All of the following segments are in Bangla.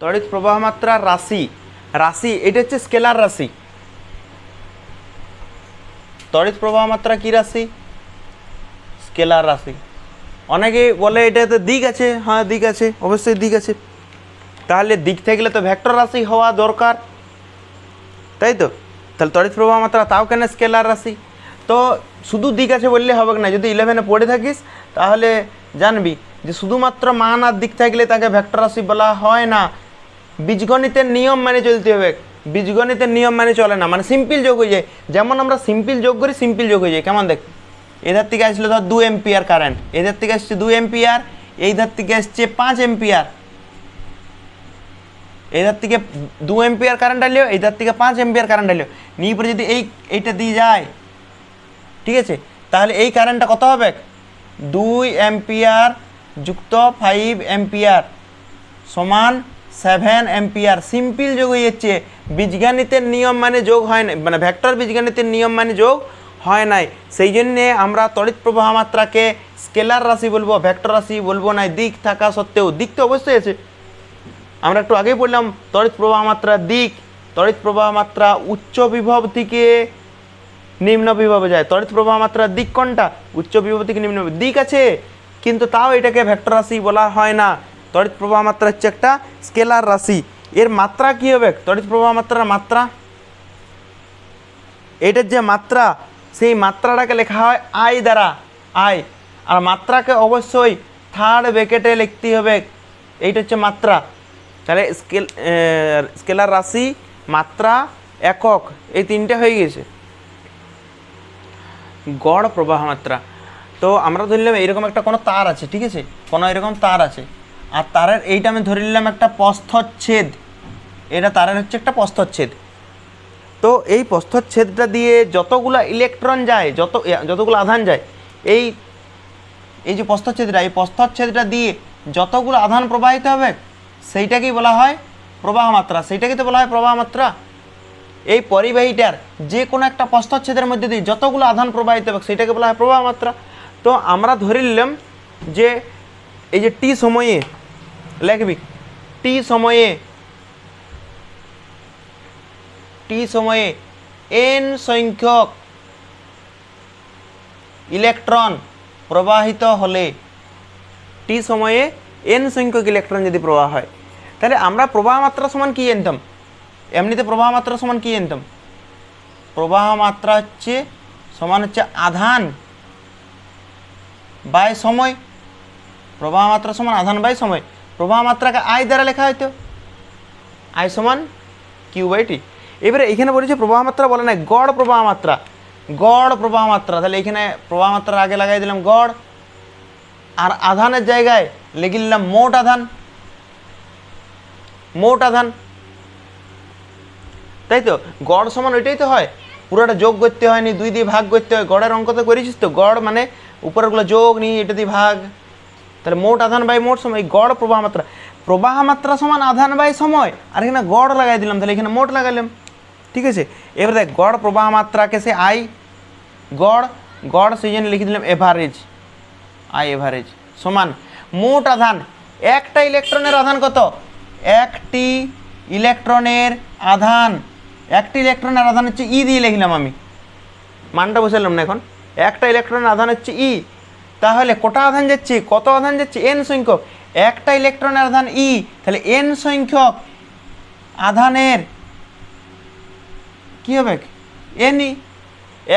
তড়িৎ প্রবাহ মাত্রার রাশি। রাশি, এটা হচ্ছে স্কেলার রাশি। তড়িৎ প্রবাহ মাত্রা কি রাশি? স্কেলার রাশি। অনেকে বলে এটাতে দিক আছে। হ্যাঁ দিক আছে। অবশ্যই দিক আছে। তাহলে দিক থাকলে তো ভেক্টর রাশি হওয়া দরকার। তাই তো? তাহলে তড়িৎ প্রবাহ মাত্রা তাও কেন স্কেলার রাশি? তো শুধু দিক আছে বললে হবে না। যদি ইলেভেনে পড়ে থাকিস, তাহলে জানবি যে শুধুমাত্র মান আর দিক থাকলে তাকে ভেক্টর রাশি বলা হয় না। বীজগণিতের নিয়ম মেনে চলতে হবে। বীজগণিতের নিয়ম মেনে চলে না। মানে সিম্পল যোগ হয়ে যায়। যেমন আমরা সিম্পল যোগ করি সিম্পল যোগ হয়ে যায়। কেমন দেখ? এধার থেকে আসলে ধর দু এম্পিয়ার কারেন্ট এধার থেকে আসছে দু এম্পিয়ার এই ধার থেকে আসছে পাঁচ এম্পিয়ার এধার থেকে দু এম্পিয়ার কারেন্ট আলিও এইধার থেকে পাঁচ এম্পিয়ার কারেন্ট আলিও নিয়ে পরে যদি এই, এইটা দিয়ে যায়, ঠিক আছে? তাহলে এই কারেন্টটা কত হবে? দুই অ্যাম্পিয়ার যুক্ত ফাইভ অ্যাম্পিয়ার সমান সেভেন অ্যাম্পিয়ার সিম্পল যোগ হয়ে যাচ্ছে। বীজগণিতের নিয়ম মানে যোগ হয় না মানে ভেক্টর বীজগণিতের নিয়ম মানে যোগ হয় নাই। সেই জন্যে আমরা তড়িৎ প্রবাহ মাত্রাকে স্কেলার রাশি বলব, ভেক্টর রাশি বলব না দিক থাকা সত্ত্বেও দিক তো অবশ্যই আছে। আমরা একটু আগেই বললাম, তড়িৎ প্রবাহ মাত্রা দিক। তড়িৎ প্রবাহ মাত্রা উচ্চ বিভব থেকে নিম্ন বিভবে যায়। তড়িৎ প্রবাহ মাত্রার দিক কোনটা? উচ্চ বিভব থেকে নিম্ন দিক আছে, কিন্তু তাও এটাকে ভেক্টর রাশি বলা হয় না। তড়িৎ প্রবাহ মাত্রা হচ্ছে একটা স্কেলার রাশি। এর মাত্রা কি হবে? তড়িৎ প্রবাহ মাত্রার মাত্রা? এটার যে মাত্রা, সেই মাত্রাটাকে লেখা হয় আই দ্বারা। আই। আর মাত্রাকে অবশ্যই থার্ড ব্যাকেটে লিখতে হবে। এইটা হচ্ছে মাত্রা। তাহলে স্কেল স্কেলার রাশি, মাত্রা, একক, এই তিনটে হয়ে গেছে গড় প্রবাহ মাত্রা। তো আমরা ধরলাম এরকম একটা কোনো তার আছে, ঠিক আছে? কোনো এরকম তার আছে। আর তারের এইটা আমি ধরে নিলাম একটা প্রস্থচ্ছেদ এটা তারের হচ্ছে একটা প্রস্থচ্ছেদ তো এই প্রস্থচ্ছেদটা দিয়ে যতগুলো ইলেকট্রন যায়, যত যতগুলো আধান যায়, এই এই যে প্রস্থচ্ছেদটা এই প্রস্থচ্ছেদটা দিয়ে যতগুলো আধান প্রবাহিত হবে, সেইটাকেই বলা হয় প্রবাহ মাত্রা। সেইটাকে তো বলা হয় প্রবাহ মাত্রা। এই পরিবাহীটার যে কোনো একটা প্রস্থচ্ছেদের মধ্যে দিয়ে যতগুলো আধান প্রবাহিত হবে সেটাকে বলা হয় প্রবাহ মাত্রা। তো আমরা ধরে নিলাম যে এই যে টি সময়ে লিখবি। টি সময়ে টি সময়ে এন সংখ্যক ইলেকট্রন প্রবাহিত হলে টি সময়ে এন সংখ্যক ইলেকট্রন যদি প্রবাহ হয়, তাহলে আমরা প্রবাহ মাত্রা সমান কী জানতাম? এমনিতে প্রবাহ মাত্রা সমান কী জানতাম? প্রবাহ মাত্রা হচ্ছে, সমান হচ্ছে আধান বাই সময়। প্রবাহ মাত্রা সমান আধান বাই সময়। প্রবাহ মাত্রাকে আই দ্বারা লেখা হয়তো আই সমান কিউ বাই টি। এবারে এখানে বলেছে প্রবাহ মাত্রা বলে না গড় প্রবাহ মাত্রা গড় প্রবাহ মাত্রা তাহলে এখানে প্রবাহ মাত্রার আগে লাগাই দিলাম গড়। আর আধানের জায়গায় লিখে নিলাম মোট আধান। মোট আধান। তাই তো? গড় সমান ওইটাই তো হয়। পুরোটা যোগ করতে হয়নি, দুই দিয়ে ভাগ করতে হয়। গড়ের অঙ্ক তো করেছিস তো? গড় মানে উপরেরগুলো যোগ, নিয়ে এটা দিয়ে ভাগ। তাহলে মোট আধান বাই মোট সময় গড় প্রবাহ মাত্রা। প্রবাহ মাত্রা সমান আধান বাই সময়। আর এখানে গড় লাগাই দিলাম, তাহলে এখানে মোট লাগাইলাম। ঠিক আছে? এবার দেখ, গড় প্রবাহ মাত্রাকে সে আই, গড় গড় সেই জন্য লিখে দিলাম এভারেজ আই এভারেজ সমান মোট আধান। একটা ইলেকট্রনের আধান কত? একটি ইলেকট্রনের আধান। একটি ইলেকট্রনের আধান হচ্ছে ই দিয়ে লিখলাম আমি। মানটা বসালাম না এখন। একটা ইলেকট্রনের আধান হচ্ছে ই তাহলে কটা আধান যাচ্ছে, কত আধান যাচ্ছে? এন সংখ্যক। একটা ইলেকট্রনের আধান ই, তাহলে এন সংখ্যক আধানের কি হবে? N e.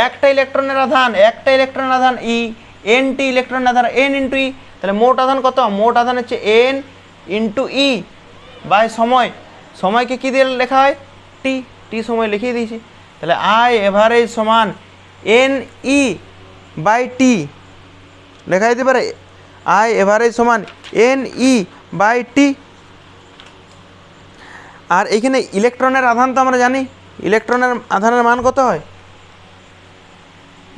একটা ইলেকট্রনের আধান, একটা ইলেকট্রনের আধান ই, এন টি ইলেকট্রনের আধান এন ইন্টু ই। তাহলে মোট আধান কত? মোট আধান হচ্ছে এন ইন্টু ই বাই সময়। সময়কে কী দিয়ে লেখা হয়? টি টি সময় লিখিয়ে দিয়েছি। তাহলে আই এভারেজ সমান এন ই বাই টি। লেখা যেতে পারে? আই এভারেজ সমান এন ই বাই টি। আর এইখানে ইলেকট্রনের আধান তো আমরা জানি। ইলেকট্রনের আধানের মান কত হয়?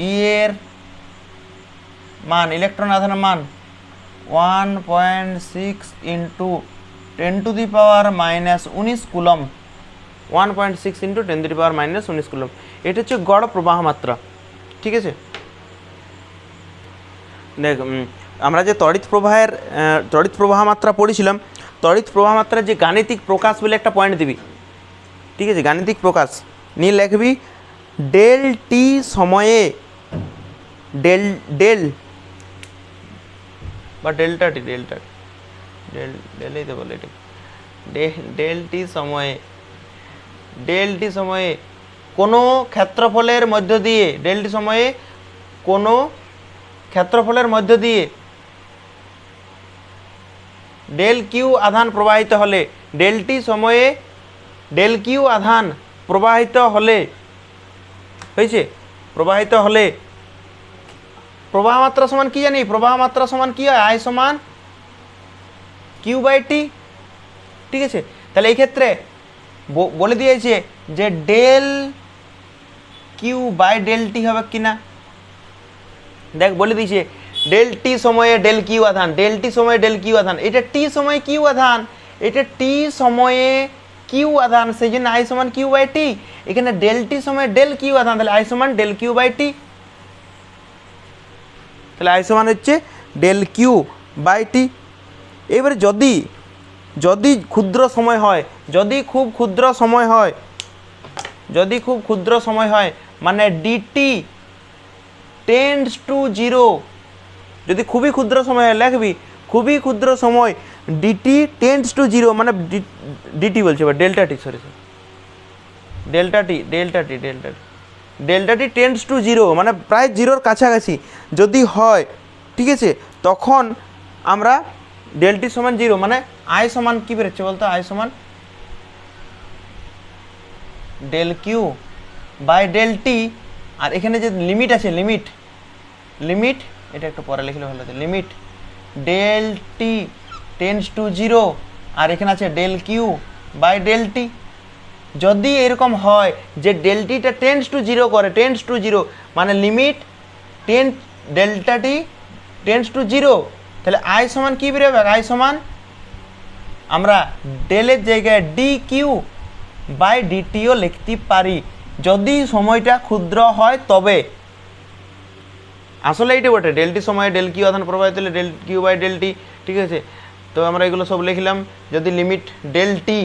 ই এর মান, ইলেকট্রন আধানের মান one point six into ten to the power minus উনিশ coulomb. One point six into ten to the power minus উনিশ কুলম। এটা হচ্ছে গড় প্রবাহ মাত্রা। ঠিক আছে? আমরা যে তড়িৎ প্রবাহের তড়িৎ প্রবাহ মাত্রা পড়েছিলাম, তড়িৎ প্রবাহ মাত্রার যে গাণিতিক প্রকাশ বলে একটা পয়েন্ট দিবি। ঠিক আছে? গাণিতিক প্রকাশ। নিয়ে লিখবি, ডেল টি সময়ে, ডেল ডেল, বা ডেল্টা টি ডেল্টা ডেল, ডেলেই তো বলে এটি ডেল টি সময়ে, ডেল টি সময়ে কোনো ক্ষেত্রফলের মধ্য দিয়ে, ডেল টি সময়ে কোনো ক্ষেত্রফলের মধ্য দিয়ে ডেল কিউ আধান প্রবাহিত হলে ডেলটি সময়ে ডেল কিউ আধান প্রবাহিত হলে, হয়েছে? প্রবাহিত হলে প্রবাহ মাত্রা সমান কি জানি? প্রবাহ মাত্রা সমান কি হয়? আই সমান কিউ বাই টি ঠিক আছে? তাহলে এই ক্ষেত্রে বলে দিয়েছে যে del q by del t হবে কিনা? দেখ, বলে দিয়েছে, ডেল টি সময়ে ডেল কিউ আধান, ডেল টি সময়ে ডেল কিউ আধান, এটা টি সময়ে কিউ আধান, এটা টি সময়ে কিউ আধান, সেই জন্য আই সমান কিউ বাই টি, এখানে ডেল টি সময়ে ডেল কিউ আধান, তাহলে আই সমান ডেল কিউ বাই টি, তাহলে আই সমান হচ্ছে ডেল কিউ বাই টি, এবারে যদি যদি ক্ষুদ্র সময় হয়, যদি খুব ক্ষুদ্র সময় হয়, যদি খুব ক্ষুদ্র সময় হয় মানে ডিটি টেন্ডস টু জিরো যদি খুবই ক্ষুদ্র সময় লিখবি, খুবই ক্ষুদ্র সময় ডিটি টেন্ডস টু জিরো মানে ডিটি বলছে বা delta t sorry sorry delta t delta t delta t delta t tends to zero মানে প্রায় জিরোর কাছাকাছি। যদি হয়, ঠিক আছে, তখন আমরা ডেলটি সমান জিরো মানে আই সমান কী বেরোচ্ছে বলতো? আই সমান del q by del t আর এখানে যে লিমিট আছে লিমিট লিমিট এটা একটু পরে লিখলে ভালো হতো limit del t tends to zero আর এখানে আছে del q by del t যদি এরকম হয় যে ডেলটিটা টেন্স টু জিরো করে টেন্স টু জিরো মানে limit ten delta t tends to zero তাহলে আই সমান কী বেরোবে? আই সমান আমরা ডেলের জায়গায় ডি কিউ বাই ডিটিও লিখতে পারি। যদি সময়টা ক্ষুদ্র হয়, তবে আসলে এইটা বটে। ডেলটি সময়ে ডেল কিউ আধান প্রবাহিত হলে del q by del t ঠিক আছে? তো আমরা এগুলো সব লিখলাম। যদি limit del t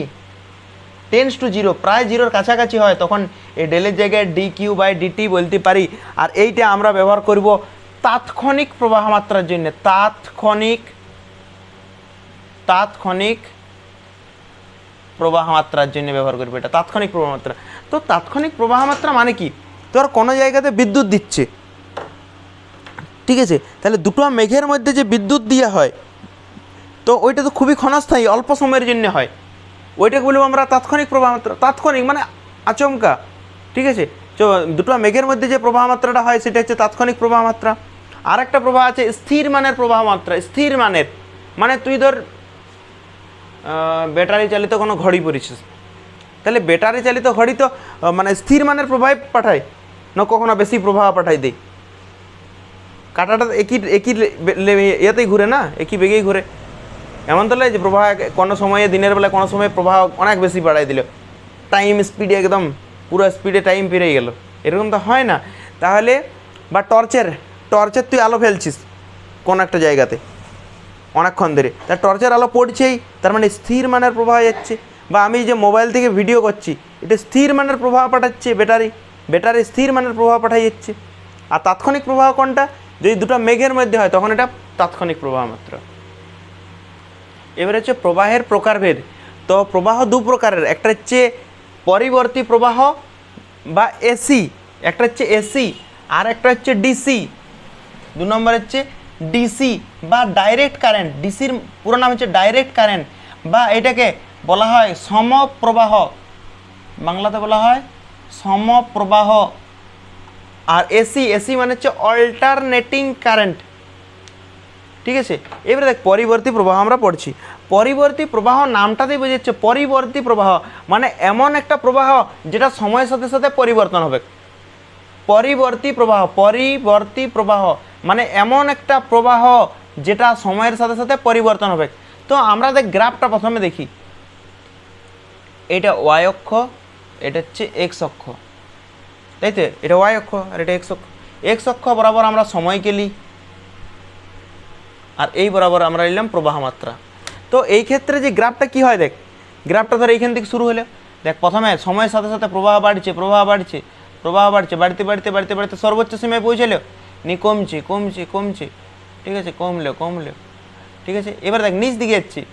tends to zero প্রায় জিরোর কাছাকাছি হয়, তখন এই ডেলের জায়গায় ডি কিউ বাই ডিটি বলতে পারি। আর এইটা আমরা ব্যবহার করব তাৎক্ষণিক প্রবাহ মাত্রার জন্য। তাৎক্ষণিক তাৎক্ষণিক প্রবাহ মাত্রার জন্য ব্যবহার করবে এটা, তাৎক্ষণিক প্রবাহ মাত্রা তো তাৎক্ষণিক প্রবাহ মাত্রা মানে কি? তোর কোনো জায়গাতে বিদ্যুৎ দিচ্ছে। ঠিক আছে? তাহলে দুটো মেঘের মধ্যে যে বিদ্যুৎ দেওয়া হয়, তো ওইটা তো খুবই ক্ষণস্থায়ী, অল্প সময়ের জন্য হয়। ওইটাকে বলব আমরা তাৎক্ষণিক প্রবাহ মাত্রা তাৎক্ষণিক মানে আচমকা। ঠিক আছে? তো দুটো মেঘের মধ্যে যে প্রবাহ মাত্রাটা হয়, সেটা হচ্ছে তাৎক্ষণিক প্রবাহ মাত্রা আর একটা প্রবাহ আছে স্থির মানের প্রবাহ মাত্রা স্থির মানের। মানে তুই ধর ব্যাটারি চালিত কোনো ঘড়ি পরিছিস তাহলে ব্যাটারি চালিত ঘড়ি তো মানে স্থির মানের প্রবাহ পাঠায়, না কখনো বেশি প্রবাহ পাঠায় দেয়? কাঁটাটা একই একই ইয়েতেই ঘুরে না? একই বেগেই ঘুরে। এমন তো যে প্রবাহ কোনো সময়ে, দিনের বেলা কোনো সময় প্রবাহ অনেক বেশি বাড়াই দিল। টাইম স্পিডে একদম, পুরো স্পিডে টাইম পেরিয়ে গেল। এরকম তো হয় না। তাহলে, বা টর্চের টর্চের তুই আলো ফেলছিস, কোন একটা জায়গাতে। অনেকক্ষণ ধরে। তার টর্চের আলো পড়ছেই, তার মানে স্থির মানের প্রবাহ যাচ্ছে। বা আমি যে মোবাইল থেকে ভিডিও করছি, এটা স্থির মানের প্রবাহ পাঠাচ্ছে ব্যাটারি ব্যাটারি স্থির মানের প্রবাহ পাঠাই যাচ্ছে। আর তাৎক্ষণিক প্রবাহ কোনটা? যদি দুটো মেঘের মধ্যে হয়, তখন এটা তাৎক্ষণিক প্রবাহ মাত্র। এবার হচ্ছে প্রবাহের প্রকারভেদ। তো প্রবাহ দু প্রকারের, একটা হচ্ছে পরিবর্তী প্রবাহ বা এসি একটা হচ্ছে এসি আর একটা হচ্ছে ডিসি দু নম্বর হচ্ছে ডিসি বা ডাইরেক্ট কারেন্ট ডিসির পুরো নাম হচ্ছে ডাইরেক্ট কারেন্ট বা এটাকে বলা হয় সমপ্রবাহ। বাংলাতে বলা হয় সমপ্রবাহ। আর এসি এসি মানে হচ্ছে অল্টারনেটিং কারেন্ট ঠিক আছে? এবারে দেখ, পরিবর্তী প্রবাহ আমরা পড়ছি। পরিবর্তী প্রবাহ নামটাতেই বোঝাচ্ছে পরিবর্তী প্রবাহ। মানে এমন একটা প্রবাহ যেটা সময়ের সাথে সাথে পরিবর্তন হবে। পরিবর্তী প্রবাহ পরিবর্তী প্রবাহ। মানে এমন একটা প্রবাহ যেটা সময়ের সাথে সাথে পরিবর্তন হবে। তো আমরা দেখ গ্রাফটা প্রথমে দেখি, এটা ওয়াই অক্ষ, এটা হচ্ছে এক্স অক্ষ। তাই তো? এটা ওয়াই অক্ষ আর এটা এক্স অক্ষ। এক্স অক্ষ বরাবর আমরা সময়কে নিই আর এই বরাবর আমরা নিলাম প্রবাহ মাত্রা। তো এই ক্ষেত্রে যে গ্রাফটা কি হয় দেখ, গ্রাফটা ধর এইখান থেকে শুরু হলো। দেখ, প্রথমে সময়ের সাথে সাথে প্রবাহ বাড়ছে প্রবাহ বাড়ছে প্রবাহ বাড়ছে, বাড়তে বাড়তে বাড়তে বাড়তে সর্বোচ্চ সীমায় পৌঁছালো। নি কমছে কমছে কমছে। ঠিক আছে কমলো কমলো ঠিক আছে, এবার দেখ, নিচ দিকে যাচ্ছে।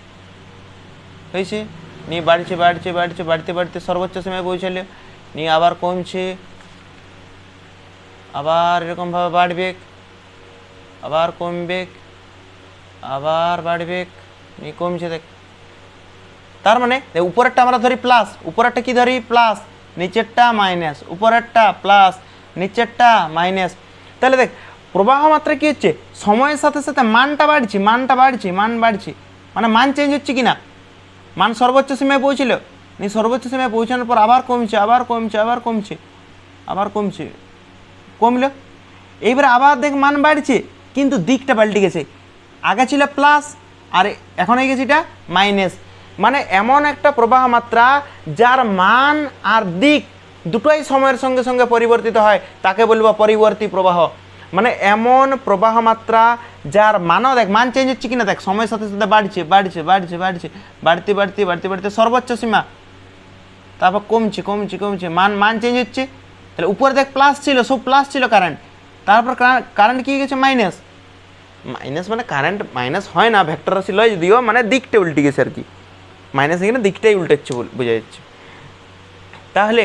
হয়েছে? নিয়ে বাড়ছে বাড়ছে বাড়ছে, বাড়তে বাড়তে সর্বোচ্চ সীমায় পৌঁছালো। নিয়ে আবার কমছে। আবার এরকমভাবে বাড়বে। আবার কমবে। আবার বাড়বে। নিয়ে কমছে, দেখ। তার মানে উপরেরটা আমরা ধরি প্লাস উপরেরটা কি ধরি? প্লাস নিচেরটা মাইনাস উপরেরটা প্লাস নিচেরটা মাইনাস তাহলে দেখ প্রবাহ মাত্রা কি হচ্ছে? সময়ের সাথে সাথে মানটা বাড়ছে মানটা বাড়ছে, মান বাড়ছে। মানে মান চেঞ্জ হচ্ছে কি না মান সর্বোচ্চ সীমায় পৌঁছিল। নি সর্বোচ্চ সীমায় পৌঁছানোর পর আবার কমছে আবার কমছে আবার কমছে আবার কমছে। কমলো? এইবারে আবার দেখ মান বাড়ছে, কিন্তু দিকটা পাল্টে গেছে। আগে ছিল প্লাস আর এখন হয়ে গেছে এটা মাইনাস মানে এমন একটা প্রবাহ মাত্রা যার মান আর দিক দুটোই সময়ের সঙ্গে সঙ্গে পরিবর্তিত হয়। তাকে বলব পরিবর্তী প্রবাহ। মানে এমন প্রবাহ মাত্রা যার মানও দেখ, মান চেঞ্জ হচ্ছে কিনা দেখ, সময়ের সাথে সাথে বাড়ছে বাড়ছে বাড়ছে বাড়ছে, বাড়তে বাড়তে বাড়তে বাড়তে সর্বোচ্চ সীমা। তারপর কমছে কমছে কমছে, মান মান চেঞ্জ হচ্ছে। তাহলে উপরে দেখ প্লাস ছিল, সব প্লাস ছিল কারেন্ট তারপর কারেন্ট কি গেছে? মাইনাস মাইনাস মানে কারেন্ট মাইনাস হয় না ভেক্টর রাশি লয় যদিও মানে দিকটা উল্টে গেছে আর কি। মাইনাস এখানে দিকটাই উল্টাচ্ছে বোঝা যাচ্ছে। তাহলে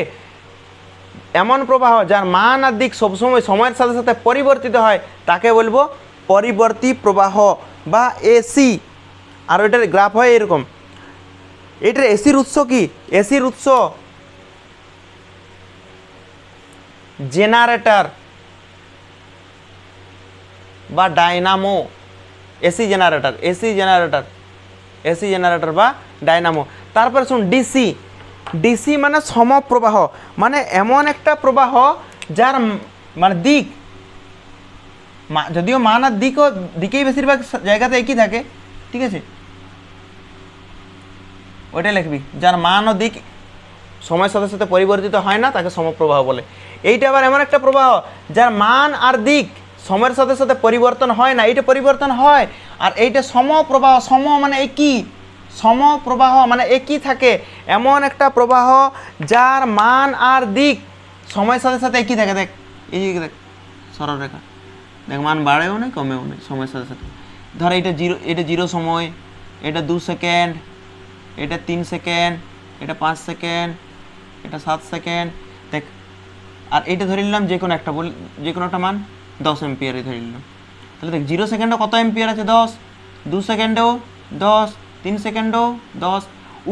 এমন প্রবাহ যার মান আর দিক সবসময় সময়ের সাথে সাথে পরিবর্তিত হয়, তাকে বলব পরিবর্তী প্রবাহ বা এসি আর ওইটার গ্রাফ হয় এরকম। এটার এসির উৎস কি? এসির উৎস জেনারেটর বা dynamo. AC generator AC generator AC generator বা ডাইনামো। তারপরে শুন ডিসি ডিসি মানে সমপ্রবাহ। মানে এমন একটা প্রবাহ যার মানে দিক। যদিও মান আর দিকও, দিকেই বেশিরভাগ জায়গাতে একই থাকে। ঠিক আছে? ওইটাই লিখবি। যার মান ও দিক সময়ের সাথে সাথে পরিবর্তিত হয় না, তাকে সমপ্রবাহ বলে। এইটা আবার এমন একটা প্রবাহ যার মান আর দিক সময়ের সাথে সাথে পরিবর্তন হয় না। এইটা পরিবর্তন হয়। আর এইটা সমপ্রবাহ, সম মানে একই সমপ্রবাহ মানে একই থাকে, এমন একটা প্রবাহ যার মান আর দিক, সময়ের সাথে সাথে একই থাকে। দেখ, এই দেখ সরলরেখা দেখ, মান বাড়েও নেই, কমেও নেই, সময়ের সাথে সাথে। ধর এটা জিরো এটা জিরো সময়, এটা দু সেকেন্ড, এটা তিন সেকেন্ড, এটা পাঁচ সেকেন্ড, এটা সাত সেকেন্ড। দেখ, আর এটা ধরে নিলাম যে কোনো একটা, বল, যে কোনো একটা মান দশ এম্পিয়ারে ধরে নিলাম। তাহলে দেখ, জিরো সেকেন্ডে কত এম্পিয়ার আছে? দশ। দু সেকেন্ডেও দশ। তিন সেকেন্ডেও, দশ।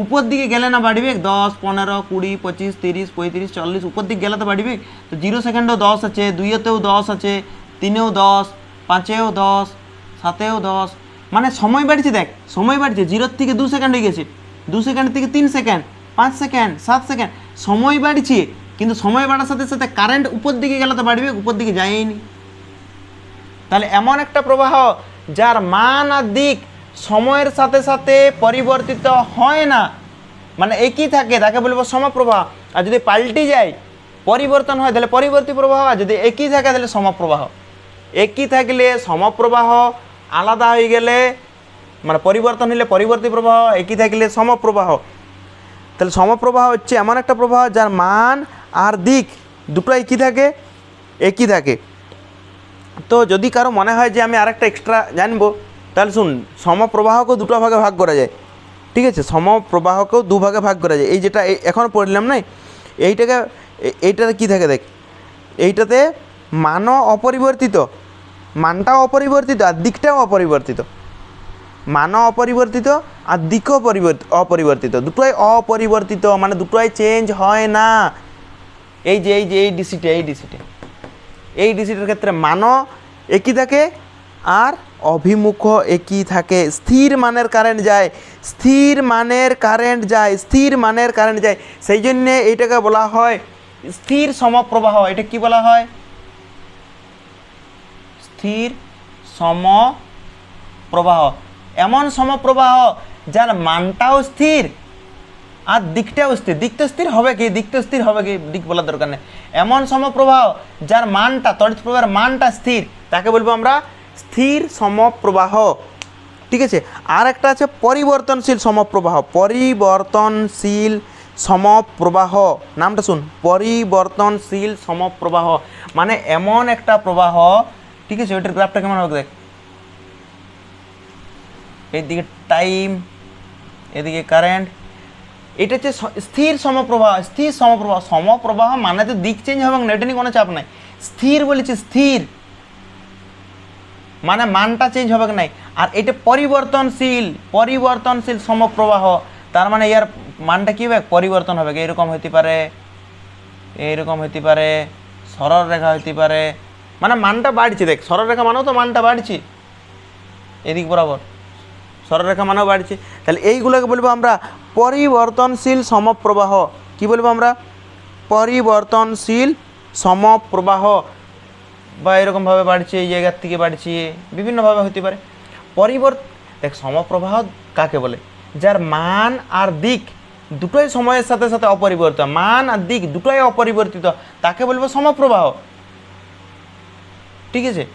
উপর দিকে গেলে না বাড়বে? দশ, পনেরো, কুড়ি, পঁচিশ, তিরিশ, পঁয়ত্রিশ, চল্লিশ। উপর দিকে গেলে তো বাড়বে? তো জিরো সেকেন্ডেও দশ আছে, দুইয়েতেও দশ আছে, তিনেও দশ, পাঁচেও দশ, সাতেও দশ। মানে সময় বাড়ছে দেখ, সময় বাড়ছে। জিরোর থেকে দু সেকেন্ড হয়ে গেছে। দু সেকেন্ড থেকে তিন সেকেন্ড, পাঁচ সেকেন্ড, সাত সেকেন্ড। সময় বাড়ছে, কিন্তু সময় বাড়ার সাথে সাথে কারেন্ট উপর দিকে গেলে তো বাড়বে, উপর দিকে যায়নি তাহলে এমন একটা প্রবাহ যার মান আর দিক সময়ের সাথে সাথে পরিবর্তিত হয় না। মানে একই থাকে, তাকে বলব সমপ্রবাহ। আর যদি পাল্টে যায়, পরিবর্তন হয়, তাহলে পরিবর্তী প্রবাহ আর যদি একই থাকে, তাহলে সমপ্রবাহ। একই থাকলে সমপ্রবাহ আলাদা হয়ে গেলে মানে পরিবর্তন হলে পরিবর্তী প্রবাহ, একই থাকলে সমপ্রবাহ। তাহলে সমপ্রবাহ হচ্ছে এমন একটা প্রবাহ যার মান আর দিক দুটো একই থাকে একই থাকে। তো যদি কারও মনে হয় যে আমি আরেকটা এক্সট্রা জানব তাহলে শুন সমপ্রবাহকেও দুটো ভাগে ভাগ করা যায়। ঠিক আছে? সমপ্রবাহকেও দু ভাগে করা যায়। এই যেটা এখন পড়লাম না এইটাকে এইটাতে কী থাকে দেখ? এইটাতে মানও অপরিবর্তিত, মানটাও অপরিবর্তিত, আর দিকটাও অপরিবর্তিত। মানও অপরিবর্তিত, আর দিকও পরিবর্তিত অপরিবর্তিত। দুটোই অপরিবর্তিত মানে দুটোই চেঞ্জ হয় না। এই যে এই যে, এই ডিসিটা এই ডিসিটা এই ডিসিটার ক্ষেত্রে মানও একই থাকে আর অভিমুখ একই থাকে। স্থির মানের কারেন্ট যায়, স্থির মানের কারেন্ট যায়, স্থির মানের কারেন্ট যায়। সেই জন্যে এইটাকে বলা হয় স্থির সমপ্রবাহ। এটা কি বলা হয়? স্থির সম প্রবাহ এমন সমপ্রবাহ যার মানটাও স্থির আর দিকটাও স্থির। দিক তো স্থির হবে কি? দিক তো স্থির হবে কি? দিক বলার দরকার নেই। এমন সমপ্রবাহ যার মানটা, তড়িৎ প্রবাহের মানটা স্থির, তাকে বলব আমরা স্থির সমপ্রবাহ। ঠিক আছে? আর একটা আছে পরিবর্তনশীল সমপ্রবাহ। পরিবর্তনশীল সমপ্রবাহ। নামটা শুন পরিবর্তনশীল সমপ্রবাহ। মানে এমন একটা প্রবাহ, ঠিক আছে? ওইটার গ্রাফটা কেমন হবে দেখ। এইদিকে টাইম, এদিকে কারেন্ট। এটা হচ্ছে স্থির সমপ্রবাহ। স্থির সমপ্রবাহ। সমপ্রবাহ মানে তো দিক চেঞ্জ হবে না এটা নিয়ে কোনো চাপ নাই। স্থির বলেছি স্থির। মানে মানটা চেঞ্জ হবে নাই? আর এটা পরিবর্তনশীল পরিবর্তনশীল সমপ্রবাহ। তার মানে ইয়ার মানটা কী হবে? পরিবর্তন হবে। এরকম হইতে পারে এইরকম হইতে পারে, সরল রেখা হইতে পারে। মানে মানটা বাড়ছে, দেখ, সরল রেখা মানেও তো মানটা বাড়ছে। এদিক বরাবর। সরলরেখা মানেও বাড়ছে। তাহলে এইগুলোকে বলব আমরা পরিবর্তনশীল সমপ্রবাহ। কি বলব আমরা? পরিবর্তনশীল সমপ্রবাহ। বা এরকমভাবে বাড়ছে, এই জায়গার থেকে বাড়ছে, বিভিন্নভাবে হতে পারে। পরিবর্ত, দেখ, সমপ্রবাহ কাকে বলে? যার মান আর দিক দুটোই সময়ের সাথে সাথে অপরিবর্তিত। মান আর দিক দুটোই অপরিবর্তিত, তাকে বলব সমপ্রবাহ। ঠিক আছে?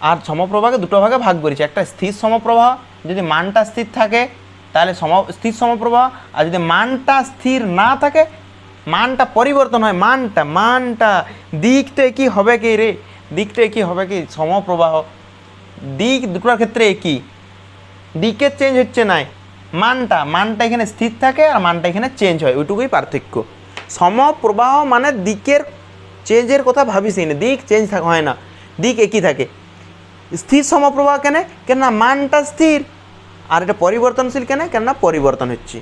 আর সমপ্রবাহকে দুটো ভাগে ভাগ করেছে। একটা স্থির সমপ্রবাহ, যদি মানটা স্থির থাকে, তাহলে সম, স্থির সমপ্রবাহ, আর যদি মানটা স্থির না থাকে, মানটা পরিবর্তন হয়। মানটা মানটা দিক তো একই হবে কি রে? দিকটা একই হবে কি? সমপ্রবাহ। দিক দুটোর ক্ষেত্রে একই দিকের চেঞ্জ হচ্ছে নাই। মানটা মানটা এখানে স্থির থাকে আর মানটা এখানে চেঞ্জ হয়। ওইটুকুই পার্থক্য। সমপ্রবাহ মানে দিকের চেঞ্জের কথা ভাবিস না। দিক চেঞ্জ হয় না। দিক একই থাকে। স্থির সমপ্রবাহ কেন? কেননা মানটা স্থির। আর এটা পরিবর্তনশীল কেন? কেননা পরিবর্তন হচ্ছে।